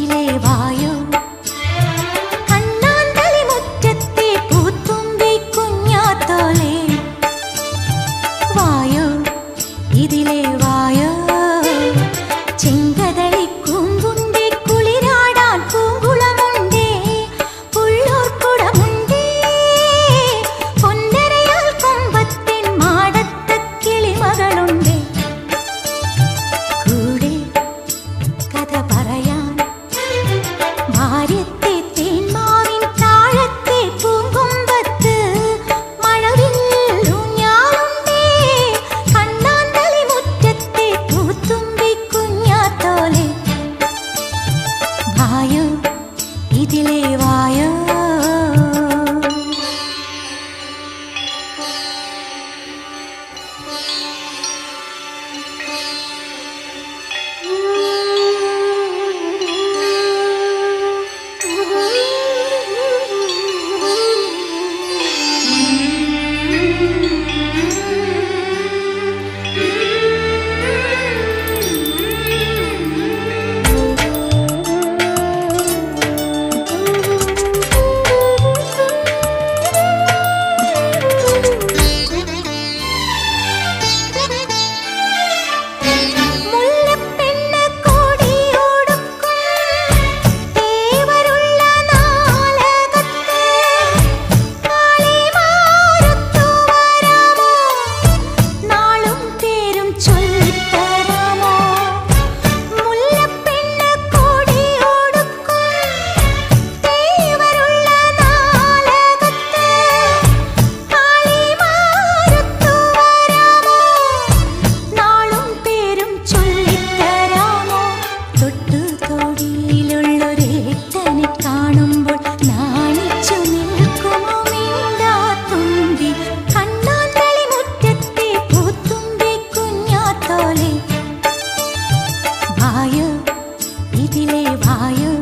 வீட்டிலே வாயோ கണ്ണാന്തലി മുറ്റത്തെ പൂത്തുമ്പി കുഞ്ഞാത്തോലേ വായോ ഇതിലേ വായോ हमारी ఇదిలే వాయు